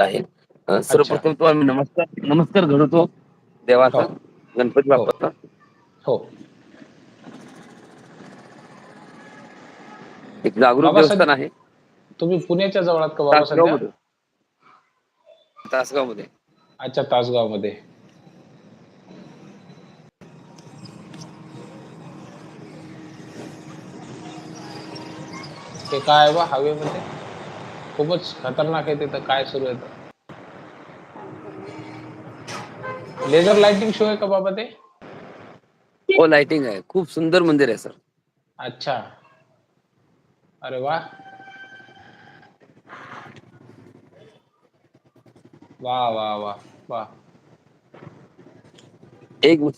आहे. सर्वप्रथम तो आम्ही नमस्कार नमस्कार हो, देवाचा गणपती हो, बाप्पाचा. हो. एक जागरूक देवस्थान आहे. तुम्ही पुण्याच्या जवळ आहात का बाबा तासगाव सध्या? मध्ये तासगावमध्ये अच्छा तासगावमध्ये ते काय आहे बा हवेमध्ये खूपच खतरनाक आहे तिथं काय सुरू आहे? लेझर लाइटिंग शो आहे का बाबा ते? हो लाइटिंग आहे. खूप सुंदर मंदिर आहे सर अच्छा. अरे वा. वा वा वा वा. एक मिनिट.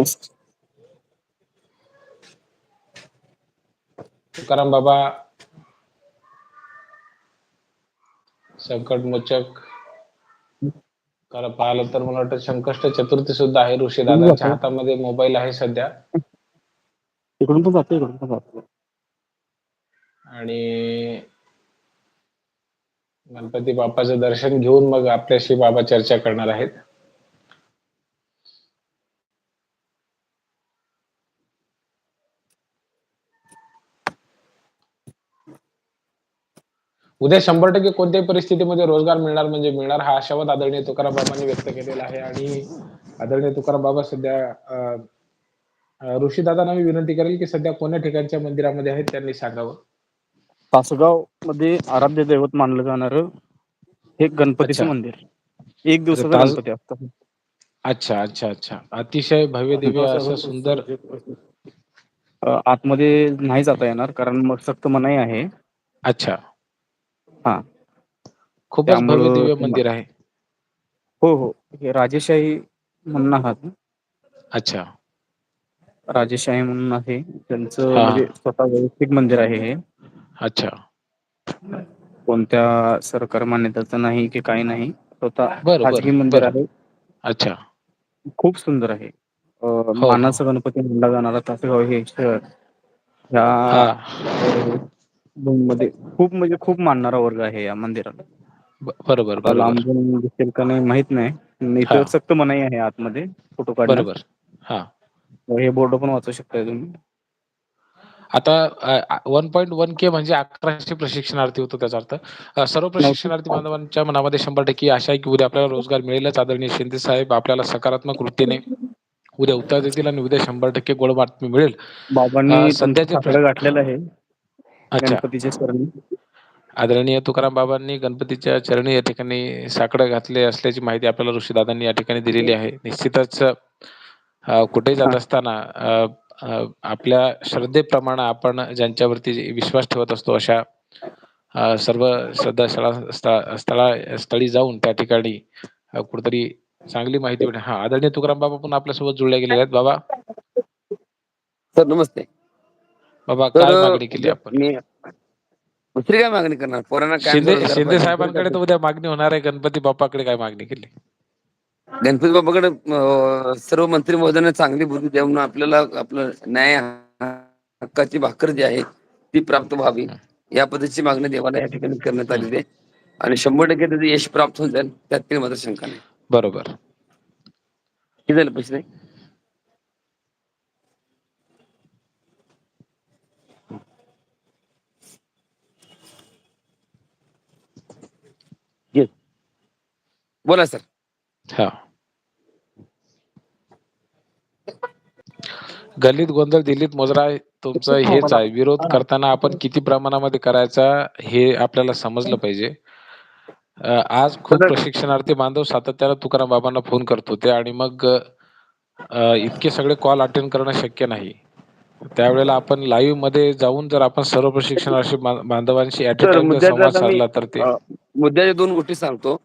मस्त. तुकाराम बाबा संकट मोचक खरं पाहिलं तर मला वाटतं संकष्ट चतुर्थी सुद्धा आहे. ऋषी दादांच्या हातामध्ये मोबाईल आहे सध्या. इकडून पण जातो इकडून पण जातो. आणि गणपती बाप्पाचं दर्शन घेऊन मग आपल्याशी बाबा चर्चा करणार आहेत. उद्या शंभर टक्के कोणत्याही परिस्थितीमध्ये रोजगार मिळणार म्हणजे मिळणार हा आशावाद आदरणीय तुकाराम बाबांनी व्यक्त केलेला आहे. आणि आदरणीय तुकाराम बाबा सध्या ऋषीदादांना मी विनंती करेल की सध्या कोण्या ठिकाणच्या मंदिरामध्ये आहेत त्यांनी सांगावं. तासगावमध्ये आराध्य दैवत मानलं जाणार हे गणपतीचं. मंदिर. एक दिवसाचा गणपती अच्छा अच्छा अच्छा. अतिशय भव्य दिव्य असं सुंदर आतमध्ये नाही जाता येणार कारण मग सक्त मनाई आहे. अच्छा. हा. खूपच त्यामुळं भव्य दिव्य मंदिर आहे. हो हो. हे राजेशाही म्हणून आहात अच्छा. राजेशाही म्हणून आहे. त्यांचं हा. म्हणजे स्वतः वैयक्तिक मंदिर आहे हे. अच्छा. कोणत्या सरकार मान्यताचं नाही की काही नाही. स्वतः बरं, खाजगी बरं, मंदिर बरं. आहे. अच्छा. खूप सुंदर आहे. अ, हो. मानाचा गणपती म्हणला जाणारा तासगाव हे शहर ह्या हा. मध्ये खूप म्हणजे खूप मानणारा वर्ग आहे या मंदिराला. ब- बरोबर आता बरोबर. लांबून दिसेल का नाही माहीत नाही. पण इथं. सक्त मनाई आहे आतमध्ये फोटो बरोबर हा. हे बोर्ड पण वाचू शकताय तुम्ही. आता वन पॉईंट वन के म्हणजे अकराशे प्रशिक्षणार्थी होतो त्याचा अर्थ. अ, सर्व प्रशिक्षणार्थी बांधवांच्या मनामध्ये शंभर टक्के आशा आहे की उद्या आपल्याला रोजगार मिळेलच. आदरणीय शिंदे साहेब आपल्याला सकारात्मक वृत्तीने उद्या उत्तर देतील आणि उद्या शंभर टक्के गोड बातमी मिळेल. बाबांनी तुमचं सध्याचे साकडं गाठलेलं आहे. अच्छा. गणपतीच्या चरणी. आदरणीय तुकाराम बाबांनी गणपतीच्या चरणी या ठिकाणी साकडं घातले असल्याची माहिती आपल्याला ऋषीदादांनी या ठिकाणी दिलेली आहे. निश्चितच अ, कुठे जात हा. असताना अ, अ, आपल्या श्रद्धेप्रमाणे आपण ज्यांच्यावरती विश्वास ठेवत असतो अशा अ, सर्व श्रद्धा स्थळा स्थळा स्थळा- स्थळी जाऊन त्या ठिकाणी अ, कुठेतरी चांगली माहिती हा आदरणीय तुकाराम बाबा पण आपल्यासोबत जुळले गेलेले आहेत. बाबा. सर नमस्ते. बाबा काय मागणी केली आपण? मी दुसरी काय मागणी करणार? पोरांना काय शिंदे शिंदे साहेबांकडे तर उद्या मागणी होणार आहे. गणपती बाप्पाकडे काय मागणी केली? गणपती बाबाकडे अं, सर्व मंत्री महोदयांना चांगली बुद्धी देऊन आपल्याला आपलं न्याय हक्काची भाकर जी आहे ती प्राप्त व्हावी. या पद्धतीची मागणी देवाला या ठिकाणी करण्यात आलेली आहे. आणि शंभर टक्के त्याचं यश प्राप्त होऊन जाईल त्यात काही मात्र शंका नाही. बरोबर. किती झाले पैसे? नाही बोला सर. हा. गल्लीत गोंधळ दिल्लीत मोजरा तुमचं हेच आहे. विरोध करताना आपण किती प्रमाणामध्ये करायचा हे आपल्याला समजलं पाहिजे. आज खूप प्रशिक्षणार्थी बांधव सातत्यानं तुकाराम बाबांना फोन करत होते आणि मग इतके सगळे कॉल अटेंड करणं शक्य नाही. त्यावेळेला आपण लाईव्हमध्ये जाऊन जर आपण सर्व प्रशिक्षणार्थी बांधवांशी संवाद साधला तर ते मुद्द्याच्या दोन गोष्टी सांगतो.